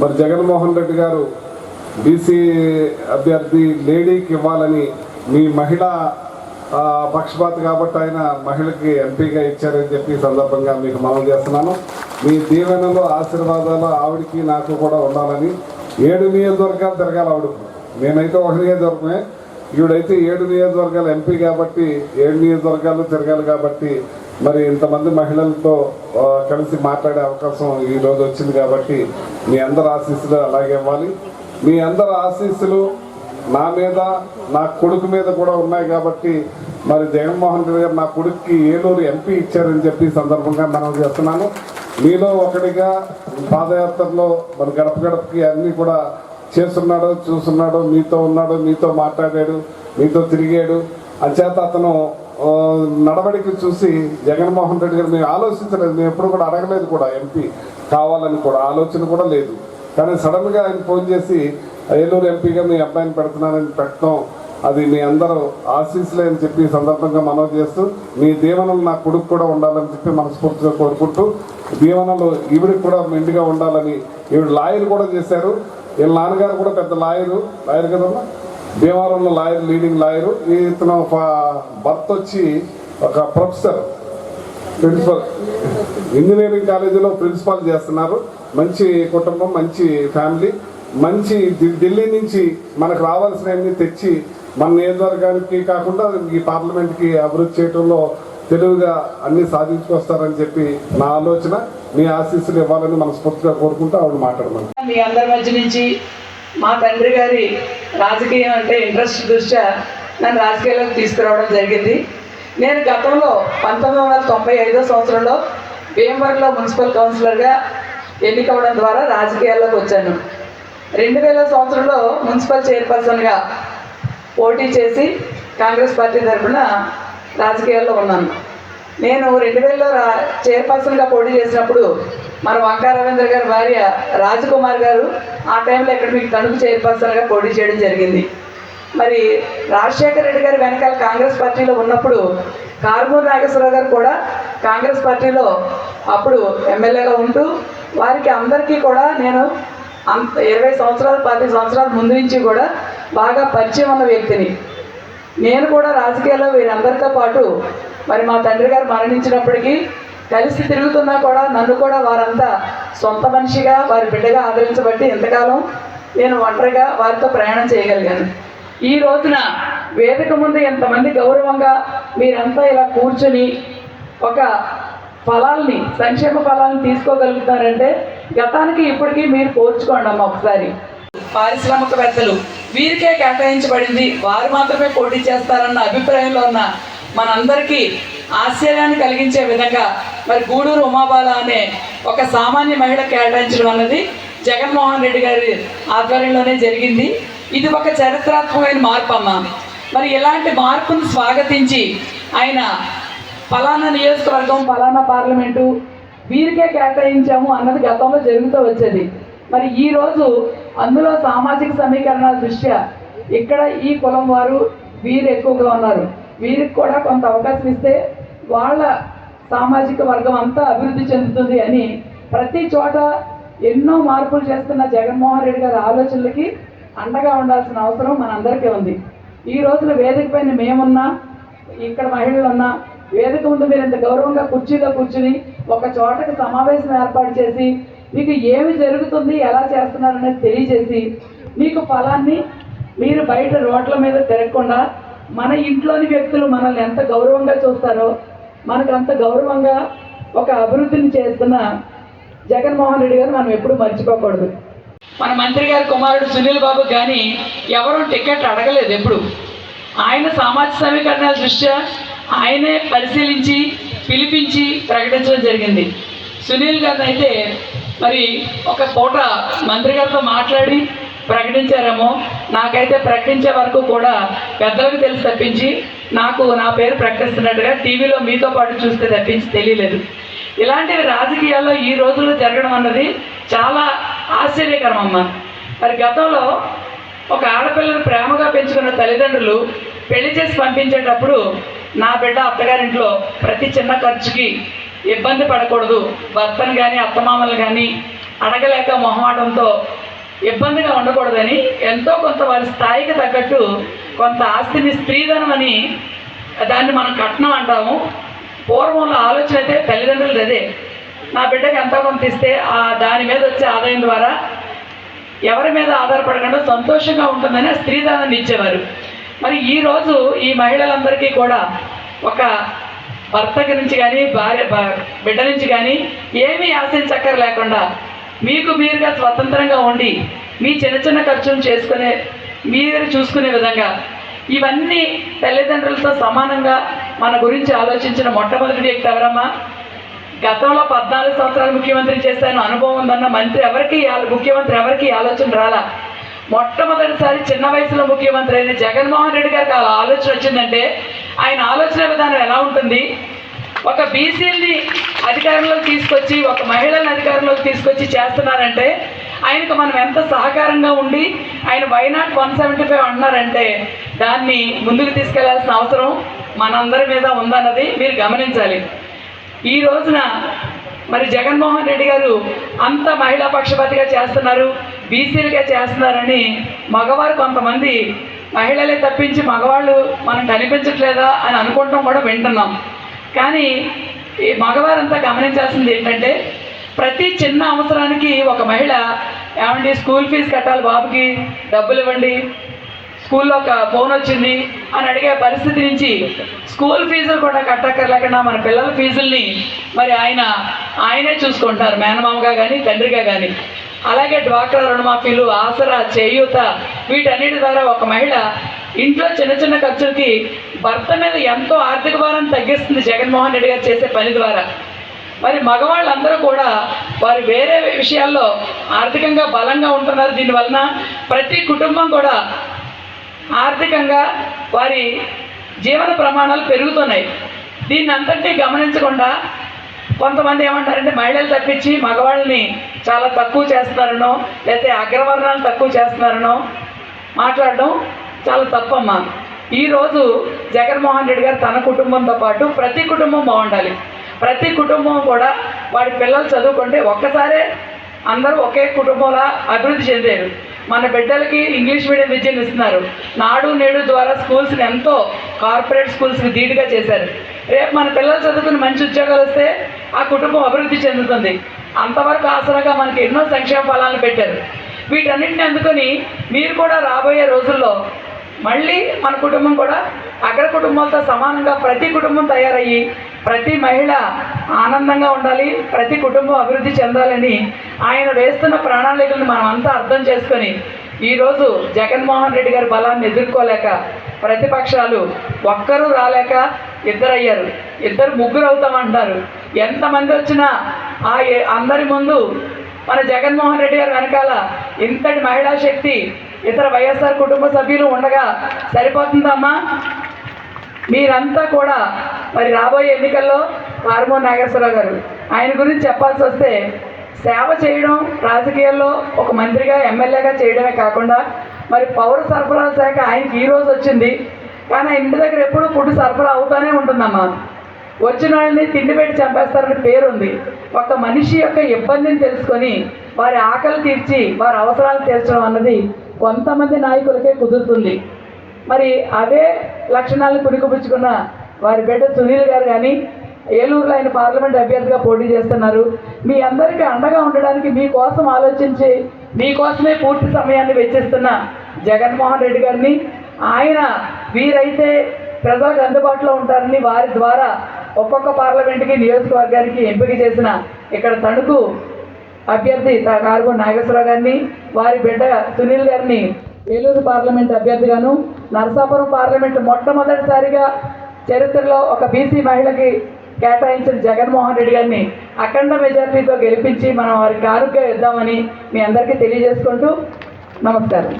మరి జగన్మోహన్ రెడ్డి గారు బీసీ అభ్యర్థి లేడీకి ఇవ్వాలని మీ మహిళా పక్షపాతి పక్షపాత కాబట్టి ఆయన మహిళకి ఎంపీగా ఇచ్చారని చెప్పి ఈ సందర్భంగా మీకు మనం చేస్తున్నాను. మీ దీవెనలు ఆశీర్వాదాలు ఆవిడకి నాకు కూడా ఉండాలని ఏడు నియోజకవర్గాలు తిరగాలి ఆవిడ. నేనైతే ఒక నియోజకవర్గమే. ఈవిడైతే ఏడు నియోజకవర్గాలు ఎంపీ కాబట్టి ఏడు నియోజకవర్గాలు తిరగాలి కాబట్టి మరి ఇంతమంది మహిళలతో కలిసి మాట్లాడే అవకాశం ఈ రోజు వచ్చింది కాబట్టి మీ అందరి ఆశీస్సులు అలాగే ఇవ్వాలి. మీ అందరి ఆశీస్సులు నా మీద నా కొడుకు మీద కూడా ఉన్నాయి కాబట్టి మరి జగన్మోహన్ రెడ్డి గారు నా కొడుక్కి ఏలూరు ఎంపీ ఇచ్చారని చెప్పి సందర్భంగా మనం చేస్తున్నాను మీలో ఒకటిగా పాదయాత్రలో మరి గడప గడపకి అన్నీ కూడా చేస్తున్నాడు చూస్తున్నాడు మీతో ఉన్నాడు మీతో మాట్లాడాడు మీతో తిరిగాడు. అంచేత అతను నడవడికి చూసి జగన్మోహన్ రెడ్డి గారు మేము ఆలోచించలేదు మేము ఎప్పుడు కూడా అడగలేదు కూడా ఎంపీ కావాలని కూడా ఆలోచన కూడా లేదు. కానీ సడన్గా ఆయన ఫోన్ చేసి ఏలూరు ఎంపీగా మీ అబ్బాయిని పెడుతున్నానని పెట్టడం అది మీ అందరూ ఆశీస్సులే అని చెప్పి సందర్భంగా మనవి చేస్తూ మీ దీవెనలు నా కొడుకు కూడా ఉండాలని చెప్పి మనస్ఫూర్తిగా కోరుకుంటూ దీవెనలు ఈవిడికి కూడా మెండుగా ఉండాలని ఈవిడ లాయర్ కూడా చేశారు. వీళ్ళ నాన్నగారు కూడా పెద్ద లాయరు లాయర్ కదమ్మా? భీమవరంలో లాయర్ లీడింగ్ లాయరు. ఇతను భర్త వచ్చి ఒక ప్రొఫెసర్ ప్రిన్సిపల్. ఇంజనీరింగ్ కాలేజీలో ప్రిన్సిపాల్ చేస్తున్నారు. మంచి కుటుంబం మంచి ఫ్యామిలీ. మంచి ఢిల్లీ నుంచి మనకు రావాల్సినవన్నీ తెచ్చి మన నియోజకవర్గానికి కాకుండా ఈ పార్లమెంట్కి అభివృద్ధి చేయడంలో తెలివిగా అన్ని సాధించుకొస్తారని చెప్పి నా ఆలోచన. మీ ఆశీస్సులు ఇవ్వాలని మనస్ఫూర్తిగా కోరుకుంటూ ఆవిడ మాట్లాడమని మీ అందరి మధ్య నుంచి మా తండ్రి గారి రాజకీయం అంటే ఇంట్రెస్ట్ దృష్ట్యా నన్ను రాజకీయాలకు తీసుకురావడం జరిగింది. నేను గతంలో పంతొమ్మిది వందల తొంభై ఐదో సంవత్సరంలో భీమవరంలో మున్సిపల్ కౌన్సిలర్గా ఎన్నికవడం ద్వారా రాజకీయాల్లోకి వచ్చాను. రెండు వేల సంవత్సరంలో మున్సిపల్ చైర్పర్సన్గా పోటీ చేసి కాంగ్రెస్ పార్టీ తరఫున రాజకీయాల్లో ఉన్నాను. నేను రెండు వేలలో రా చైర్పర్సన్గా పోటీ చేసినప్పుడు మన వంకా రవీంద్ర గారి భార్య రాజకుమార్ గారు ఆ టైంలో ఇక్కడ మీకు తణుకు చైర్పర్సన్గా పోటీ చేయడం జరిగింది. మరి రాజశేఖర రెడ్డి గారు వెనకాల కాంగ్రెస్ పార్టీలో ఉన్నప్పుడు కార్మూర్ నాగేశ్వరరావు గారు కూడా కాంగ్రెస్ పార్టీలో అప్పుడు ఎమ్మెల్యేగా ఉంటూ వారికి అందరికీ కూడా నేను అంత ఇరవై సంవత్సరాలు పది సంవత్సరాల ముందు నుంచి కూడా బాగా పరిచయం ఉన్న వ్యక్తిని. నేను కూడా రాజకీయాల్లో వీరందరితో పాటు మరి మా తండ్రి గారు మరణించినప్పటికీ కలిసి తిరుగుతున్నా కూడా నన్ను కూడా వారంతా సొంత మనిషిగా వారి బిడ్డగా ఆదరించబట్టి ఇంతకాలం నేను ఒంటరిగా వారితో ప్రయాణం చేయగలిగాను. ఈ రోజున వేదిక ముందు ఎంతమంది గౌరవంగా మీరంతా ఇలా కూర్చుని ఒక ఫలాల్ని సంక్షేమ ఫలాలను తీసుకోగలుగుతారంటే గతానికి ఇప్పటికీ మీరు పోల్చుకోండి అమ్మ ఒకసారి. పారిశ్రామికవేత్తలు వీరికే కేటాయించబడింది వారు మాత్రమే పోటీ చేస్తారన్న అభిప్రాయంలో ఉన్న మనందరికీ ఆశ్చర్యాన్ని కలిగించే విధంగా మరి గూడూరు ఉమాబాల అనే ఒక సామాన్య మహిళ కేటాయించడం అన్నది జగన్మోహన్ రెడ్డి గారి ఆధ్వర్యంలోనే జరిగింది. ఇది ఒక చరిత్రాత్మకమైన మార్పు అమ్మ. మరి ఇలాంటి మార్పును స్వాగతించి ఆయన ఫలానా నియోజకవర్గం ఫలానా పార్లమెంటు వీరికే కేటాయించాము అన్నది గతంలో జరుగుతూ వచ్చేది. మరి ఈరోజు అందులో సామాజిక సమీకరణాల దృష్ట్యా ఇక్కడ ఈ కులం వారు వీరు ఎక్కువగా ఉన్నారు. వీరికి కూడా కొంత అవకాశం ఇస్తే వాళ్ళ సామాజిక వర్గం అంతా అభివృద్ధి చెందుతుంది అని ప్రతి చోట ఎన్నో మార్పులు చేస్తున్న జగన్మోహన్ రెడ్డి గారి ఆలోచనలకి అండగా ఉండాల్సిన అవసరం మనందరికీ ఉంది. ఈ రోజున వేదిక పైన మేమున్నా ఇక్కడ మహిళలు ఉన్నా వేదిక ముందు మీరు ఇంత గౌరవంగా కుర్చీలో కూర్చుని ఒక చోటకి సమావేశం ఏర్పాటు చేసి మీకు ఏమి జరుగుతుంది ఎలా చేస్తున్నారు అనేది తెలియజేసి మీకు ఫలాన్ని మీరు బయట రోడ్ల మీద తిరగకుండా మన ఇంట్లోని వ్యక్తులు మనల్ని ఎంత గౌరవంగా చూస్తారో మనకు అంత గౌరవంగా ఒక అభివృద్ధిని చేస్తున్న జగన్మోహన్ రెడ్డి గారు మనం ఎప్పుడూ మర్చిపోకూడదు. మన మంత్రి గారి కుమారుడు సునీల్ బాబు కానీ ఎవరూ టికెట్ అడగలేదు ఎప్పుడు. ఆయన సామాజిక సమీకరణాల దృష్ట్యా ఆయనే పరిశీలించి పిలిపించి ప్రకటించడం జరిగింది. సునీల్ గారిని అయితే మరి ఒక పూట మంత్రి గారితో మాట్లాడి ప్రకటించారేమో? నాకైతే ప్రకటించే వరకు కూడా పెద్దలకు తెలిసి తప్పించి నాకు నా పేరు ప్రకటిస్తున్నట్టుగా టీవీలో మీతో పాటు చూస్తే తప్పించి తెలియలేదు. ఇలాంటివి రాజకీయాల్లో ఈ రోజుల్లో జరగడం అన్నది చాలా ఆశ్చర్యకరం అమ్మ మరి గతంలో ఒక ఆడపిల్లను ప్రేమగా పెంచుకున్న తల్లిదండ్రులు పెళ్ళి చేసి పంపించేటప్పుడు నా బిడ్డ అత్తగారింట్లో ప్రతి చిన్న ఖర్చుకి ఇబ్బంది పడకూడదు. భర్తను కానీ అత్తమామలు కానీ అడగలేక మొహమాటంతో ఇబ్బందిగా ఉండకూడదని ఎంతో కొంత వారి స్థాయికి తగ్గట్టు కొంత ఆస్తిని స్త్రీధనం అని దాన్ని మనం కట్నం అంటాము. పూర్వంలో ఆలోచన అయితే తల్లిదండ్రులు అదే. నా బిడ్డకి ఎంతో కొంత ఇస్తే ఆ దాని మీద వచ్చే ఆదాయం ద్వారా ఎవరి మీద ఆధారపడకుండా సంతోషంగా ఉంటుందని స్త్రీధనాన్ని ఇచ్చేవారు. మరి ఈరోజు ఈ మహిళలందరికీ కూడా ఒక భర్తకి నుంచి కానీ భార్య బిడ్డ నుంచి కానీ ఏమీ ఆశించక్కర లేకుండా మీకు మీరుగా స్వతంత్రంగా ఉండి మీ చిన్న చిన్న ఖర్చులు చేసుకునే మీరు చూసుకునే విధంగా ఇవన్నీ తల్లిదండ్రులతో సమానంగా మన గురించి ఆలోచించిన మొట్టమొదటి వ్యక్తి ఎవరమ్మా? గతంలో పద్నాలుగు సంవత్సరాలు ముఖ్యమంత్రి చేశాను అనుభవం ఉందన్న మంత్రి ఎవరికి ముఖ్యమంత్రి ఎవరికి ఆలోచన రాలా? మొట్టమొదటిసారి చిన్న వయసులో ముఖ్యమంత్రి అయిన జగన్మోహన్ రెడ్డి గారికి ఆలోచన వచ్చిందంటే ఆయన ఆలోచన విధానం ఎలా ఉంటుంది? ఒక బీసీని అధికారంలోకి తీసుకొచ్చి ఒక మహిళని అధికారంలోకి తీసుకొచ్చి చేస్తున్నారంటే ఆయనకు మనం ఎంత సహకారంగా ఉండి ఆయన వైనాట్ వన్ సెవెంటీ ఫైవ్ అంటున్నారంటే దాన్ని ముందుకు తీసుకెళ్ళాల్సిన అవసరం మనందరి మీద ఉందన్నది మీరు గమనించాలి. ఈ రోజున మరి జగన్మోహన్ రెడ్డి గారు అంత మహిళా పక్షపాతిగా చేస్తున్నారు బీసీలుగా చేస్తున్నారని మగవారు కొంతమంది మహిళలే తప్పించి మగవాళ్ళు మనం కనిపించట్లేదా అని అనుకుంటాం కూడా వింటున్నాం. కానీ ఈ మగవారంతా గమనించాల్సింది ఏంటంటే ప్రతి చిన్న అవసరానికి ఒక మహిళ ఏమండి స్కూల్ ఫీజు కట్టాలి బాబుకి డబ్బులు ఇవ్వండి స్కూల్లో ఒక ఫోన్ వచ్చింది అని అడిగే పరిస్థితి నుంచి స్కూల్ ఫీజులు కూడా కట్టక్కర్లేకుండా మన పిల్లల ఫీజుల్ని మరి ఆయన ఆయనే చూసుకుంటారు మేనమామగా కానీ తండ్రిగా కానీ అలాగే డ్వాక్రా రుణమాఫీలు ఆసరా చేయూత వీటన్నిటి ద్వారా ఒక మహిళ ఇంట్లో చిన్న చిన్న ఖర్చులకి భర్త మీద ఎంతో ఆర్థిక భారం తగ్గిస్తుంది జగన్మోహన్ రెడ్డి గారు చేసే పని ద్వారా. మరి మగవాళ్ళందరూ కూడా వారి వేరే విషయాల్లో ఆర్థికంగా బలంగా ఉంటున్నారు. దీనివలన ప్రతి కుటుంబం కూడా ఆర్థికంగా వారి జీవన ప్రమాణాలు పెరుగుతున్నాయి. దీన్ని అంతటినీ గమనించకుండా కొంతమంది ఏమంటారంటే మహిళలు తప్పించి మగవాళ్ళని చాలా తక్కువ చేస్తున్నారనో లేకపోతే అగ్రవర్ణాలు తక్కువ చేస్తున్నారనో మాట్లాడడం చాలా తప్పమ్మా. ఈరోజు జగన్మోహన్ రెడ్డి గారు తన కుటుంబంతో పాటు ప్రతి కుటుంబం బాగుండాలి. ప్రతి కుటుంబం కూడా వాడి పిల్లలు చదువుకుంటే ఒక్కసారే అందరూ ఒకే కుటుంబంలా అభివృద్ధి చెందారు. మన బిడ్డలకి ఇంగ్లీష్ మీడియం విద్యను ఇస్తున్నారు. నాడు నేడు ద్వారా స్కూల్స్ని ఎంతో కార్పొరేట్ స్కూల్స్ని ధీటుగా చేశారు. రేపు మన పిల్లలు చదువుకుని మంచి ఉద్యోగాలు వస్తే ఆ కుటుంబం అభివృద్ధి చెందుతుంది. అంతవరకు ఆసరాగా మనకి ఎన్నో సంక్షేమ ఫలాలను పెట్టారు. వీటన్నిటిని అందుకొని మీరు కూడా రాబోయే రోజుల్లో మళ్ళీ మన కుటుంబం కూడా అగ్ర కుటుంబాలతో సమానంగా ప్రతి కుటుంబం తయారయ్యి ప్రతి మహిళ ఆనందంగా ఉండాలి ప్రతి కుటుంబం అభివృద్ధి చెందాలని ఆయన వేస్తున్న ప్రణాళికలను మనం అంతా అర్థం చేసుకొని ఈరోజు జగన్మోహన్ రెడ్డి గారి బలాన్ని ఎదుర్కోలేక ప్రతిపక్షాలు ఒక్కరూ రాలేక ఇద్దరయ్యారు. ఇద్దరు ముగ్గురు అవుతామంటారు ఎంతమంది వచ్చినా ఆ అందరి ముందు మన జగన్మోహన్ రెడ్డి గారి వెనకాల ఇంతటి మహిళా శక్తి ఇతర వైఎస్ఆర్ కుటుంబ సభ్యులు ఉండగా సరిపోతుందమ్మా? మీరంతా కూడా మరి రాబోయే ఎన్నికల్లో ఆర్మో నాగేశ్వరరావు గారు. ఆయన గురించి చెప్పాల్సి వస్తే సేవ చేయడం రాజకీయాల్లో ఒక మంత్రిగా ఎమ్మెల్యేగా చేయడమే కాకుండా మరి పౌర సరఫరాల శాఖ ఆయనకి ఈ రోజు వచ్చింది. కానీ ఆయన ఇంటి దగ్గర ఎప్పుడూ ఫుడ్ సరఫరా అవుతానే ఉంటుందమ్మా. వచ్చిన వాళ్ళని తిండి పెట్టి చంపేస్తారని పేరుంది. ఒక మనిషి యొక్క ఇబ్బందిని తెలుసుకొని వారి ఆకలి తీర్చి వారి అవసరాలు తీర్చడం అన్నది కొంతమంది నాయకులకే కుదురుతుంది. మరి అదే లక్షణాలను పుణికిపుచ్చుకున్న వారి బిడ్డ సునీల్ గారు కానీ ఏలూరులో ఆయన పార్లమెంట్ అభ్యర్థిగా పోటీ చేస్తున్నారు. మీ అందరికీ అండగా ఉండడానికి మీకోసం ఆలోచించి మీకోసమే పూర్తి సమయాన్ని వెచ్చిస్తున్న జగన్మోహన్ రెడ్డి గారిని ఆయన వీరైతే ప్రజలకు అందుబాటులో ఉంటారని వారి ద్వారా ఒక్కొక్క పార్లమెంట్కి నియోజకవర్గానికి ఎంపిక చేసిన ఇక్కడ తణుకు అభ్యర్థి తా- కారుగో నాగేశ్వరరావు గారిని వారి బిడ్డ సునీల్ గారిని ఏలూరు పార్లమెంట్ అభ్యర్థిగాను నరసాపురం పార్లమెంట్ మొట్టమొదటిసారిగా చరిత్రలో ఒక బీసీ మహిళకి కేటాయించిన జగన్మోహన్ రెడ్డి గారిని అఖండ మెజార్టీతో గెలిపించి మనం వారికి ఆరోగ్యం ఇద్దామని మీ అందరికీ తెలియజేసుకుంటూ నమస్కారం.